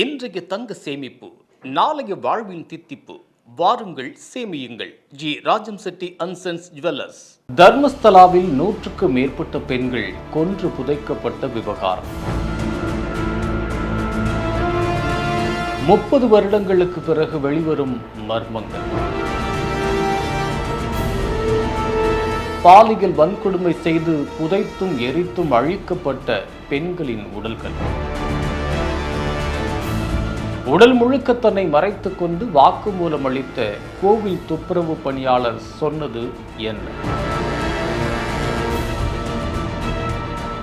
இன்றைய தங்க சேமிப்பு நாளைய வாழ்வின் தித்திப்பு வாருங்கள் சேமியுங்கள். G. Rajam Chetty and sons jewellers. தர்மஸ்தலாவில் நூற்றுக்கு மேற்பட்ட பெண்கள் கொன்று புதைக்கப்பட்ட விவகாரம். முப்பது வருடங்களுக்கு பிறகு வெளிவரும் மர்மங்கள். பாலியல் வன்கொடுமை செய்து புதைத்தும் எரித்தும் அழிக்கப்பட்ட பெண்களின் உடல்கள். உடல் முழுக்க தன்னை மறைத்து கொண்டு வாக்குமூலம் அளித்த கோவில் துப்புரவு பணியாளர் சொன்னது என்ன?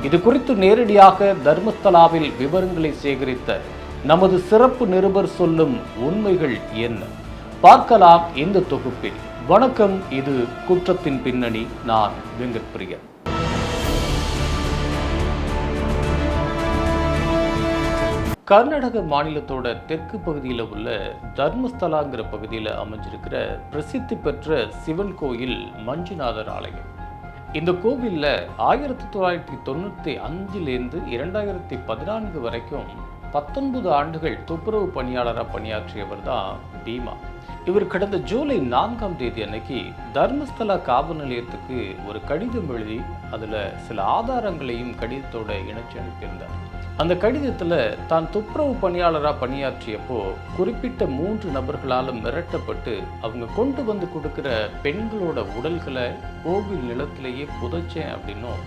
இது குறித்து நேரடியாக தர்மஸ்தலாவில் விவரங்களை சேகரித்த நமது சிறப்பு நிருபர் சொல்லும் உண்மைகள் என்ன? பார்க்கலாம் இந்த தொகுப்பில். வணக்கம் இது குற்றத்தின் பின்னணி. நான் வெங்கட் பிரியன் கர்நாடக மாநிலத்தோட தெற்கு பகுதியில் உள்ள தர்மஸ்தலாங்கிற பகுதியில் அமைஞ்சிருக்கிற பிரசித்தி பெற்ற சிவன் கோயில் மஞ்சுநாதர் ஆலயம். இந்த கோவிலில் ஆயிரத்தி தொள்ளாயிரத்தி தொண்ணூற்றி அஞ்சுலேருந்து இரண்டாயிரத்தி பதினான்கு வரைக்கும் பத்தொன்பது ஆண்டுகள் துப்புரவு பணியாளராக பணியாற்றியவர் தான் பீமா. இவர் கடந்த ஜூலை நான்காம் தேதி அன்னைக்கு தர்மஸ்தலா காவல் நிலையத்துக்கு ஒரு கடிதம் எழுதி அதில் சில ஆதாரங்களையும் கடிதத்தோட இணைச்சு அனுப்பியிருந்தார். அந்த கடிதத்தில் தான் துப்புரவு பணியாளராக பணியாற்றியப்போ குறிப்பிட்ட மூன்று நபர்களால் மிரட்டப்பட்டு அவங்க கொண்டு வந்து கொடுக்குற பெண்களோட உடல்களை கோவில் நிலத்திலேயே புதைச்சேன் அப்படின்னும்.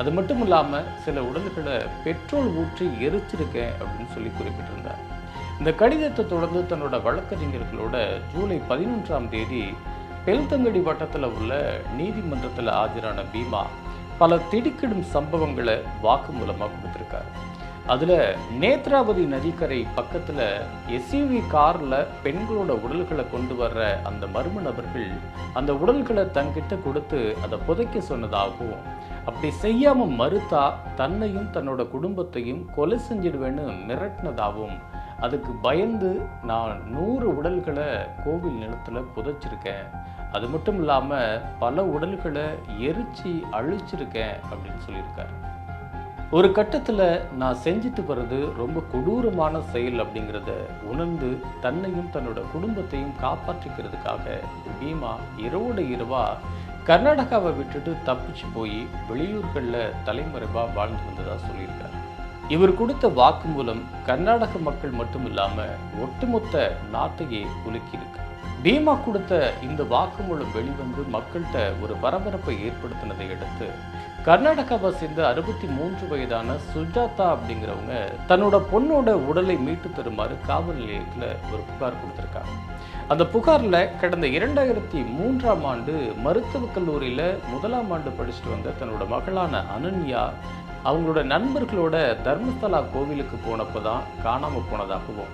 அது மட்டும் இல்லாமல் சில உடல்களை பெட்ரோல் ஊற்றி எரிச்சிருக்கேன் அப்படின்னு சொல்லி குறிப்பிட்டிருந்தார். இந்த கடிதத்தை தொடர்ந்து தன்னோட வழக்கறிஞர்களோட ஜூலை பதினொன்றாம் தேதி பெல்தங்கடி வட்டத்தில் உள்ள நீதிமன்றத்தில் ஆஜரான பீமா பல திடுக்கிடும் சம்பவங்களை வாக்குமூலமாக கொடுத்துருக்காரு. அதில் நேத்ராவதி நதிக்கரை பக்கத்தில் எஸ்யூவி காரில் பெண்களோட உடல்களை கொண்டு வர்ற அந்த மர்ம நபர்கள் அந்த உடல்களை தங்கிட்ட கொடுத்து அதை புதைக்க சொன்னதாகவும் அப்படி செய்யாமல் மறுத்தா தன்னையும் தன்னோட குடும்பத்தையும் கொலை செஞ்சிடுவேன்னு மிரட்டினதாகவும் அதுக்கு பயந்து நான் நூறு உடல்களை கோவில் நிலத்தில் புதைச்சிருக்கேன். அது மட்டும் இல்லாமல் பல உடல்களை எரிச்சு அழிச்சிருக்கேன் அப்படின்னு சொல்லியிருக்காரு. ஒரு கட்டத்தில் நான் செஞ்சுட்டு வர்றது ரொம்ப கொடூரமான செயல் அப்படிங்கிறத உணர்ந்து தன்னையும் தன்னோட குடும்பத்தையும் காப்பாற்றிக்கிறதுக்காக பீமா இரவோட இரவா கர்நாடகாவை விட்டுட்டு தப்பிச்சு போய் வெளியூர்களில் தலைமறைவாக வாழ்ந்து வந்ததாக சொல்லியிருக்காரு. இவர் கொடுத்த வாக்கு மூலம் கர்நாடக மக்கள் மட்டும் இல்லாமல் ஒட்டுமொத்த நாட்டையே உலுக்கியிருக்கு. பீமா கொடுத்த இந்த வாக்குமூலம் வெளிவந்து மக்கள்கிட்ட ஒரு பரபரப்பை ஏற்படுத்தினதை அடுத்து கர்நாடகாவை சேர்ந்த அறுபத்தி மூன்று வயதான சுஜாதா அப்படிங்கிறவங்க தன்னோட பொண்ணோட உடலை மீட்டு தருமாறு காவல் நிலையத்தில் ஒரு புகார் கொடுத்துருக்காங்க. அந்த புகாரில் கடந்த இரண்டாயிரத்தி மூன்றாம் ஆண்டு மருத்துவக் கல்லூரியில் முதலாம் ஆண்டு படிச்சுட்டு வந்த தன்னோட மகளான அனன்யா அவங்களோட நண்பர்களோட தர்மஸ்தலா கோவிலுக்கு போனப்போ தான் காணாமல் போனதாகவும்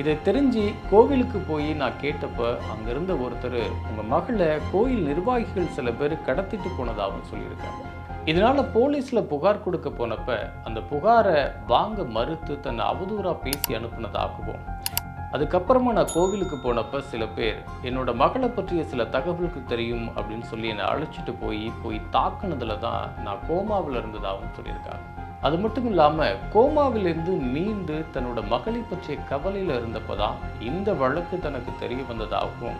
இதை தெரிஞ்சு கோவிலுக்கு போய் நான் கேட்டப்போ அங்கேருந்த ஒருத்தர் உங்கள் மகளை கோயில் நிர்வாகிகள் சில பேர் கடத்திட்டு போனதாகவும் சொல்லியிருக்காங்க. இதனால் போலீஸில் புகார் கொடுக்க போனப்ப அந்த புகாரை வாங்க மறுத்து தன்னை அவதூறாக பேசி அனுப்புனதாகவும் அதுக்கப்புறமா நான் கோவிலுக்கு போனப்ப சில பேர் என்னோட மகளை பற்றிய சில தகவலுக்கு தெரியும் அப்படின்னு சொல்லி என்னை அழைச்சிட்டு போய் போய் தாக்குனதுல தான் நான் கோமாவில் இருந்ததாகவும் சொல்லியிருக்காங்க. அது மட்டும் இல்லாமல் கோமாவிலிருந்து மீண்டு தன்னோட மகளை பற்றிய கவலையில் இருந்தப்போ தான் இந்த வழக்கு தனக்கு தெரிய வந்ததாகவும்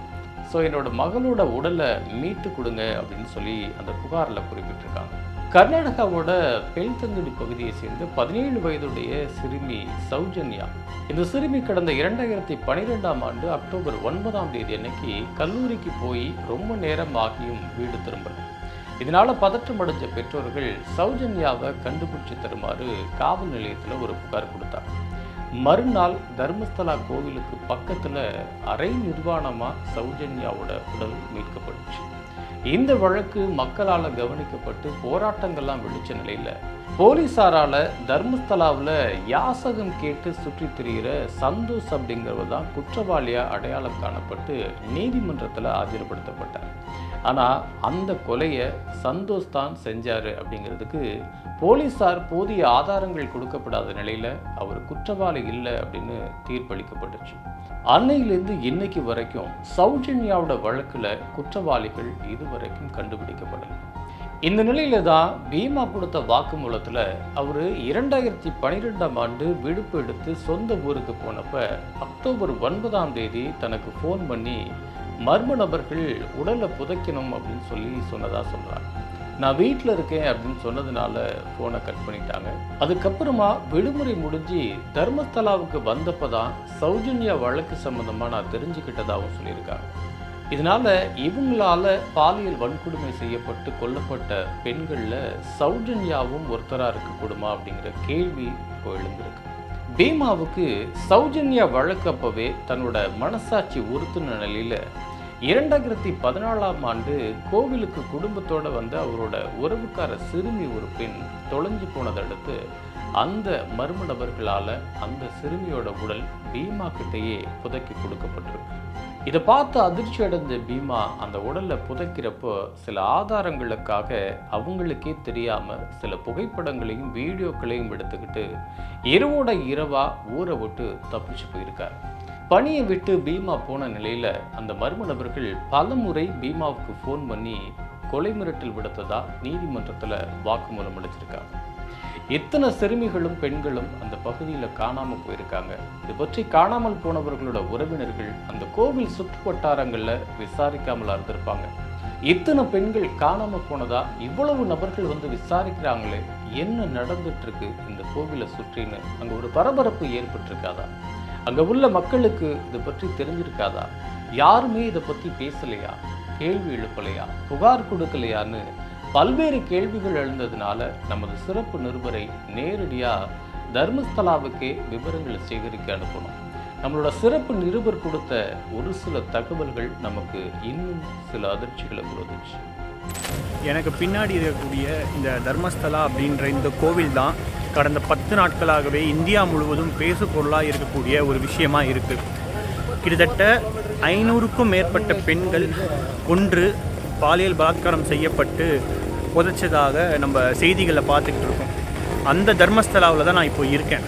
ஸோ என்னோட மகளோட உடலை மீட்டு கொடுங்க அப்படின்னு சொல்லி அந்த புகாரில் குறிப்பிட்டிருக்காங்க. கர்நாடகாவோட பெண்தந்துடி பகுதியை சேர்ந்த பதினேழு வயதுடைய சிறுமி சௌஜன்யா. இந்த சிறுமி கடந்த இரண்டாயிரத்தி பனிரெண்டாம் ஆண்டு அக்டோபர் ஒன்பதாம் தேதி அன்னைக்கு கல்லூரிக்கு போய் ரொம்ப நேரம் ஆகியும் வீடு திரும்பல இதனால பதற்றம் அடைஞ்ச பெற்றோர்கள் சௌஜன்யாவை கண்டுபிடிச்சு தருமாறு காவல் நிலையத்தில் ஒரு புகார் கொடுத்தார். மறுநாள் தர்மஸ்தலா கோவிலுக்கு பக்கத்தில் அரை நிர்வாணமாக சௌஜன்யாவோட உடல் மீட்கப்பட்டுச்சு. இந்த வழக்கு மக்களால் கவனிக்கப்பட்டு போராட்டங்கள்லாம் வெடிச்ச நிலையில் போலீஸாரால் தர்மஸ்தலாவில் யாசகம் கேட்டு சுற்றி திரிகிற சந்தோஷ் அப்படிங்கிறவர் தான் குற்றவாளியாக அடையாளம் காணப்பட்டு நீதிமன்றத்தில் ஆஜர்படுத்தப்பட்டார். ஆனால் அந்த கொலையை சந்தோஷ் தான் செஞ்சார் அப்படிங்கிறதுக்கு போலீஸார் போதிய ஆதாரங்கள் கொடுக்கப்படாத நிலையில் அவர் குற்றவாளி இல்லை அப்படின்னு தீர்ப்பளிக்கப்பட்டுச்சு. அன்னையிலேருந்து இன்னைக்கு வரைக்கும் சௌஜன்யாவோட வழக்கில் குற்றவாளிகள் இதுவரைக்கும் கண்டுபிடிக்கப்படலை. இந்த நிலையில தான் பீமா கொடுத்த வாக்குமூலத்தில் அவர் இரண்டாயிரத்தி பன்னிரெண்டாம் ஆண்டு விடுப்பு எடுத்து சொந்த ஊருக்கு போனப்ப அக்டோபர் ஒன்பதாம் தேதி தனக்கு ஃபோன் பண்ணி மர்ம நபர்கள் உடலை புதைக்கணும் அப்படின்னு சொல்லி சொன்னதாக சொல்கிறாங்க நான் வீட்டில் இருக்கேன் அப்படின்னு சொன்னதுனால ஃபோனை கட் பண்ணிட்டாங்க. அதுக்கப்புறமா விடுமுறை முடிஞ்சு தர்மஸ்தலாவுக்கு வந்தப்போ தான் சௌஜன்யா வழக்கு சம்மந்தமாக நான் தெரிஞ்சுக்கிட்டதாகவும் சொல்லியிருக்காங்க. இதனால் இவங்களால பாலியல் வன்கொடுமை செய்யப்பட்டு கொல்லப்பட்ட பெண்களில் சௌஜன்யாவும் ஒருத்தராக இருக்கக்கூடுமா அப்படிங்கிற கேள்வி இப்போ எழுந்திருக்கு. பீமாவுக்கு சௌஜன்யா வழக்கப்பவே தன்னோட மனசாட்சி உறுத்துன நிலையில் இரண்டாயிரத்தி பதினாலாம் ஆண்டு கோவிலுக்கு குடும்பத்தோடு வந்து அவரோட உறவுக்கார சிறுமி ஒரு பெண் தொலைஞ்சு போனதை அடுத்து அந்த மர்ம நபர்களால் அந்த சிறுமியோட உடல் பீமா கிட்டேயே புதைக்கி கொடுக்கப்பட்டிருக்கு. இதை பார்த்து அதிர்ச்சி அடைந்த பீமா அந்த உடலை புதைக்கிறப்போ சில ஆதாரங்களுக்காக அவங்களுக்கே தெரியாமல் சில புகைப்படங்களையும் வீடியோக்களையும் எடுத்துக்கிட்டு இரவோட இரவா ஊரை விட்டு தப்பிச்சு போயிருக்கார். பணியை விட்டு பீமா போன நிலையில் அந்த மர்ம நபர்கள் பலமுறை பீமாவுக்கு ஃபோன் பண்ணி கொலை மிரட்டல் விடுத்ததா நீதிமன்றத்தில் வாக்குமூலம் அளிச்சிருக்காங்க. எத்தனை சிறுமிகளும் பெண்களும் அந்த பகுதியில் காணாமல் போயிருக்காங்க. இது பற்றி காணாமல் போனவர்களோட உறவினர்கள் அந்த கோவில் சுற்று வட்டாரங்களில் விசாரிக்காமல் இருந்திருப்பாங்க. இத்தனை பெண்கள் காணாமல் போனதா? இவ்வளவு நபர்கள் வந்து விசாரிக்கிறாங்களே? என்ன நடந்துட்டு இருக்கு இந்த கோவிலை சுற்றின்னு? அங்கே ஒரு பரபரப்பு ஏற்பட்டிருக்காதா? அங்கே உள்ள மக்களுக்கு இதை பற்றி தெரிஞ்சிருக்காதா? யாருமே இதை பற்றி பேசலையா? கேள்வி எழுப்பலையா? புகார் கொடுக்கலையான்னு பல்வேறு கேள்விகள் எழுந்ததுனால நமது சிறப்பு நிருபரை நேரடியாக தர்மஸ்தலாவுக்கே விவரங்களை சேகரிக்க அனுப்பணும். நம்மளோட சிறப்பு நிருபர் கொடுத்த ஒரு சில தகவல்கள் நமக்கு இன்னும் சில அதிர்ச்சிகளை கொடுத்துச்சு எனக்கு பின்னாடி இருக்கக்கூடிய இந்த தர்மஸ்தலா அப்படின்ற இந்த கோவில் தான் கடந்த பத்து நாட்களாகவே இந்தியா முழுவதும் பேசு பொருளாக இருக்கக்கூடிய ஒரு விஷயமா இருக்குது கிட்டத்தட்ட ஐநூறுக்கும் மேற்பட்ட பெண்கள் ஒன்று பாலியல் பலாத்காரம் செய்யப்பட்டு புதைச்சதாக நம்ம செய்திகளை பார்த்துக்கிட்டு இருக்கோம். அந்த தர்மஸ்தலாவில் தான் நான் இப்போ இருக்கேன்.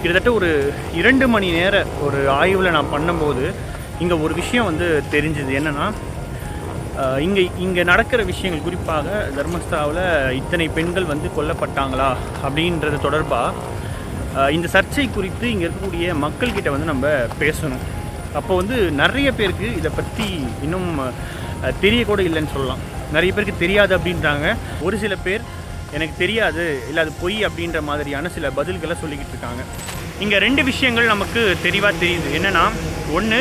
கிட்டத்தட்ட ஒரு இரண்டு மணி நேர ஒரு ஆய்வில் நான் பண்ணும்போது இங்கே ஒரு விஷயம் வந்து தெரிஞ்சுது. என்னென்னா இங்கே இங்கே நடக்கிற விஷயங்கள் குறிப்பாக தர்மஸ்தலாவில் இத்தனை பெண்கள் வந்து கொல்லப்பட்டாங்களா அப்படின்றது தொடர்பாக இந்த சர்ச்சை குறித்து இங்கே இருக்கக்கூடிய மக்கள்கிட்ட வந்து நம்ம பேசணும். அப்போ வந்து நிறைய பேருக்கு இதை பற்றி இன்னும் தெரியக்கூட இல்லைன்னு சொல்லலாம். நிறைய பேருக்கு தெரியாது அப்படின்றாங்க. ஒரு சில பேர் எனக்கு தெரியாது இல்லை அது பொய் அப்படின்ற மாதிரியான சில பதில்களை சொல்லிக்கிட்டு இருக்காங்க. இங்கே ரெண்டு விஷயங்கள் நமக்கு தெளிவாக தெரியுது. என்னென்னா ஒன்று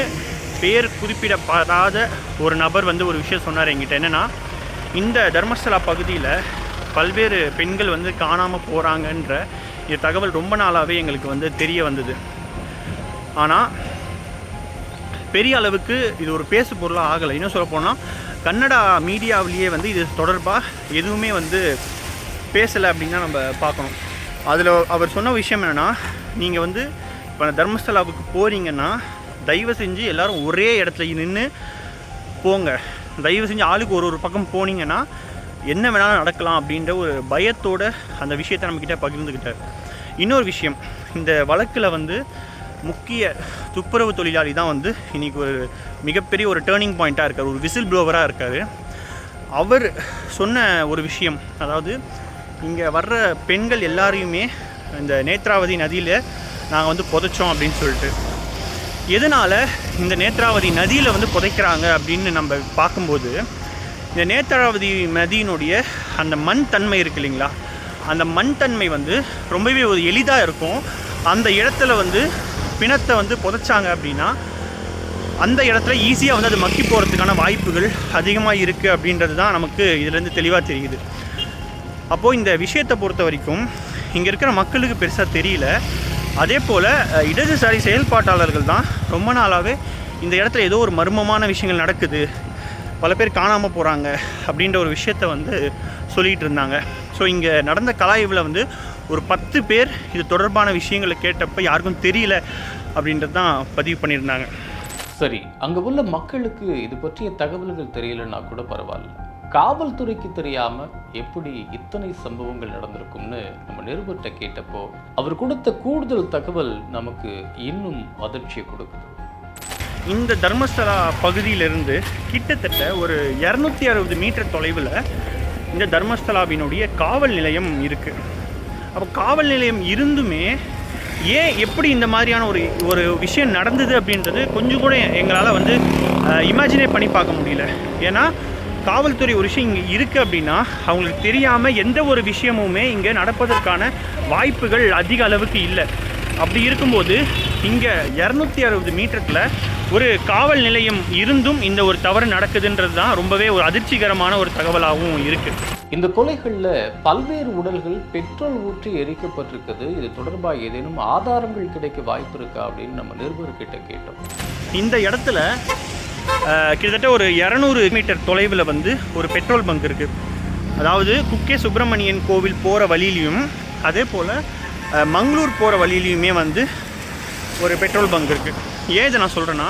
பேர் குறிப்பிடப்படாத ஒரு நபர் வந்து ஒரு விஷயம் சொன்னார் என்கிட்ட. என்னென்னா இந்த தர்மஸ்தலா பகுதியில் பல்வேறு பெண்கள் வந்து காணாமல் போகிறாங்கன்ற இந்த தகவல் ரொம்ப நாளாகவே எங்களுக்கு வந்து தெரிய வந்தது. ஆனால் பெரிய அளவுக்கு இது ஒரு பேசு பொருளாக ஆகலை. இன்னும் சொல்ல போனால் கன்னடா மீடியாவிலேயே வந்து இது தொடர்பாக எதுவுமே வந்து பேசலை அப்படின்னு தான் நம்ம பார்க்கணும். அதில் அவர் சொன்ன விஷயம் என்னென்னா நீங்கள் வந்து இப்போ தர்மஸ்தலாவுக்கு போகிறீங்கன்னா தயவு செஞ்சு எல்லோரும் ஒரே இடத்துல நின்று போங்க. தயவு செஞ்சு ஆளுக்கு ஒரு ஒரு பக்கம் போனீங்கன்னா என்ன வேணாலும் நடக்கலாம் அப்படின்ற ஒரு பயத்தோட அந்த விஷயத்தை நம்மக்கிட்ட பகிர்ந்துக்கிட்டார் இன்னொரு விஷயம் இந்த வழக்கில் வந்து முக்கிய துப்புரவு தொழிலாளி தான் வந்து இன்றைக்கி ஒரு மிகப்பெரிய ஒரு டேர்னிங் பாயிண்ட்டாக இருக்கார் ஒரு விசில் ப்ளோவராக இருக்கார். அவர் சொன்ன ஒரு விஷயம் அதாவது இங்கே வர்ற பெண்கள் எல்லாரையுமே இந்த நேத்ராவதி நதியில் நாங்கள் வந்து புதைச்சோம் அப்படின்னு சொல்லிட்டு. எதனால் இந்த நேத்ராவதி நதியில் வந்து புதைக்கிறாங்க அப்படின்னு நம்ம பார்க்கும்போது இந்த நேத்ராவதி நதியினுடைய அந்த மண் தன்மை இருக்கு இல்லைங்களா? அந்த மண் தன்மை வந்து ரொம்பவே ஒரு எளிதாக இருக்கும். அந்த இடத்துல வந்து பிணத்தை வந்து புதைச்சாங்க அப்படின்னா அந்த இடத்துல ஈஸியாக வந்து அது மக்கி போகிறதுக்கான வாய்ப்புகள் அதிகமாக இருக்குது அப்படின்றது தான் நமக்கு இதுலேருந்து தெளிவாக தெரியுது. அப்போது இந்த விஷயத்தை பொறுத்த வரைக்கும் இங்கே இருக்கிற மக்களுக்கு பெருசாக தெரியல. அதே போல் இடதுசாரி செயல்பாட்டாளர்கள் தான் ரொம்ப நாளாகவே இந்த இடத்துல ஏதோ ஒரு மர்மமான விஷயங்கள் நடக்குது பல பேர் காணாமல் போகிறாங்க அப்படின்ற ஒரு விஷயத்த வந்து சொல்லிகிட்டு இருந்தாங்க. ஸோ இங்கே நடந்த கலாய்வில் வந்து ஒரு பத்து பேர் இது தொடர்பான விஷயங்களை கேட்டப்ப யாருக்கும் தெரியல அப்படின்றது தான் பதிவு பண்ணியிருந்தாங்க. சரி அங்க உள்ள மக்களுக்கு இது பற்றிய தகவல்கள் தெரியலன்னா கூட பரவாயில்ல. காவல்துறைக்கு தெரியாம எப்படி இத்தனை சம்பவங்கள் நடந்திருக்கும்னு நம்ம நிருபர்கிட்ட கேட்டப்போ அவர் கொடுத்த கூடுதல் தகவல் நமக்கு இன்னும் அதிர்ச்சியை கொடுக்குது. இந்த தர்மஸ்தலா பகுதியிலிருந்து கிட்டத்தட்ட ஒரு இரநூத்தி அறுபது மீட்டர் தொலைவில் இந்த தர்மஸ்தலாவினுடைய காவல் நிலையம் இருக்குது அப்போ காவல் நிலையம் இருந்துமே ஏன் எப்படி இந்த மாதிரியான ஒரு ஒரு விஷயம் நடந்தது அப்படின்றது கொஞ்சம் கூட எங்களால் வந்து இமேஜினே பண்ணி பார்க்க முடியல. ஏன்னா காவல்துறை ஒரு விஷயம் இங்கே இருக்குது அப்படின்னா அவங்களுக்கு தெரியாமல் எந்த ஒரு விஷயமுமே இங்கே நடப்பதற்கான வாய்ப்புகள் அதிக அளவுக்கு இல்லை. அப்படி இருக்கும்போது இங்கே இரநூத்தி அறுபது மீட்டரில் ஒரு காவல் நிலையம் இருந்தும் இந்த ஒரு தவறு நடக்குதுன்றது தான் ரொம்பவே ஒரு அதிர்ச்சிகரமான ஒரு தகவலாகவும் இருக்குது இந்த கொலைகளில் பல்வேறு உடல்கள் பெட்ரோல் ஊற்றி எரிக்கப்பட்டிருக்குது. இது தொடர்பாக ஏதேனும் ஆதாரங்கள் கிடைக்க வாய்ப்பு இருக்கா அப்படின்னு நம்ம நிருபர்கிட்ட கேட்டோம். இந்த இடத்துல கிட்டத்தட்ட ஒரு இரநூறு மீட்டர் தொலைவில் வந்து ஒரு பெட்ரோல் பங்க் இருக்குது அதாவது குக்கே சுப்பிரமணியன் கோவில் போகிற வழியிலையும் அதே போல் மங்களூர் போகிற வழியிலையுமே வந்து ஒரு பெட்ரோல் பங்க் இருக்குது ஏன் நான் சொல்கிறேன்னா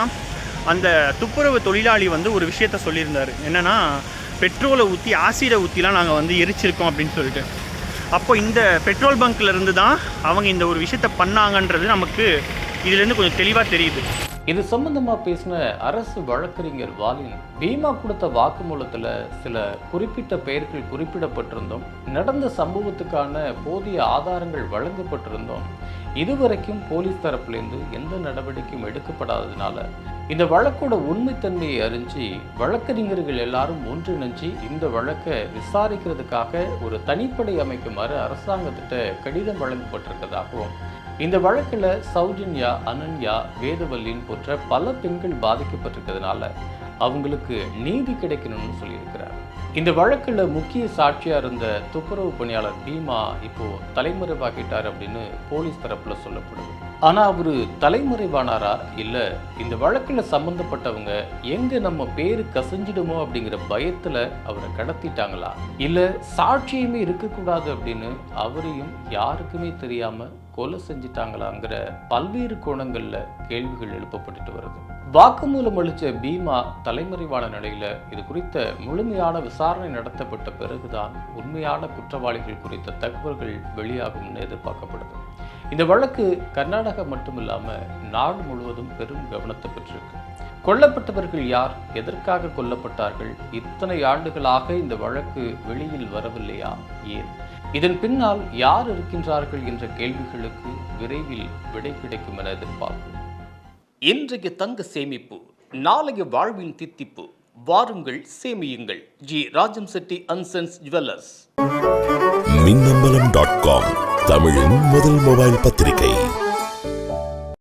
அந்த துப்புரவு தொழிலாளி வந்து ஒரு விஷயத்த சொல்லியிருந்தார். என்னென்னா பெட்ரோலை ஊற்றி ஆசிடை ஊற்றிலாம் நாங்கள் வந்து எரிச்சிருக்கோம் அப்படின்னு சொல்லிட்டு. அப்போ இந்த பெட்ரோல் பங்க்ல இருந்து தான் அவங்க இந்த ஒரு விஷயத்த பண்ணாங்கன்றது நமக்கு இதுலேருந்து கொஞ்சம் தெளிவாக தெரியுது. இது சம்மந்தமாக பேசின அரசு வழக்கறிஞர் வாலின் பீமா கொடுத்த வாக்குமூலத்தில் சில குறிப்பிட்ட பெயர்கள் குறிப்பிடப்பட்டிருந்தோம் நடந்த சம்பவத்துக்கான போதிய ஆதாரங்கள் வழங்கப்பட்டிருந்தோம் இதுவரைக்கும் போலீஸ் தரப்புலேருந்து எந்த நடவடிக்கையும் எடுக்கப்படாததுனால இந்த வழக்கோட உண்மைத்தன்மையை அறிஞ்சு வழக்கறிஞர்கள் எல்லாரும் ஒன்றிணைஞ்சு இந்த வழக்கை விசாரிக்கிறதுக்காக ஒரு தனிப்படை அமைக்குமாறு அரசாங்கத்திட்ட கடிதம் வழங்கப்பட்டிருக்கதாகவும் இந்த வழக்கில் சௌஜன்யா அனன்யா வேதவல்லின் போன்ற பல பெண்கள் பாதிக்கப்பட்டிருக்கிறதுனால அவங்களுக்கு நீதி கிடைக்கணும்னு சொல்லியிருக்கிறார். இந்த வழக்கில் முக்கிய சாட்சியா இருந்த துப்புரவு பணியாளர் பீமா இப்போ தலைமறைவாகிட்டார் அப்படின்னு போலீஸ் தரப்புல சொல்லப்படுது. ஆனா அவரு தலைமறைவானாரா? இல்ல இந்த வழக்கில் சம்பந்தப்பட்டவங்க எங்க நம்ம பேரு கசஞ்சிடுமோ அப்படிங்கிற பயத்துல அவரை கடத்திட்டாங்களா? இல்ல சாட்சியுமே இருக்கக்கூடாது அப்படின்னு அவரையும் யாருக்குமே தெரியாம கொலை செஞ்சிட்டாங்களாங்கிற பல்வேறு கோணங்கள்ல கேள்விகள் எழுப்பப்பட்டுட்டு வருது. வாக்குமூலம் அளித்த பீமா தலைமறைவான நிலையில் இது குறித்த முழுமையான விசாரணை நடத்தப்பட்ட பிறகுதான் உண்மையான குற்றவாளிகள் குறித்த தகவல்கள் வெளியாகும்னு எதிர்பார்க்கப்படுது. இந்த வழக்கு கர்நாடகா மட்டுமில்லாமல் நாடு முழுவதும் பெரும் கவனத்தை பெற்றிருக்கு. கொல்லப்பட்டவர்கள் யார் எதற்காக கொல்லப்பட்டார்கள் இத்தனை ஆண்டுகளாக இந்த வழக்கு வெளியில் வரவில்லையா ஏன்? இதன் பின்னால் யார் இருக்கின்றார்கள் என்ற கேள்விகளுக்கு விரைவில் விடை கிடைக்கும் என எதிர்பார்க்கும் இன்றைய தங்க சேமிப்பு நாளைய வாழ்வின் தித்திப்பு. வாருங்கள் சேமியுங்கள். G. Rajam Chetty and sons jewellers Minnambalam dot com தமிழின் முதல் மொபைல் பத்திரிகை.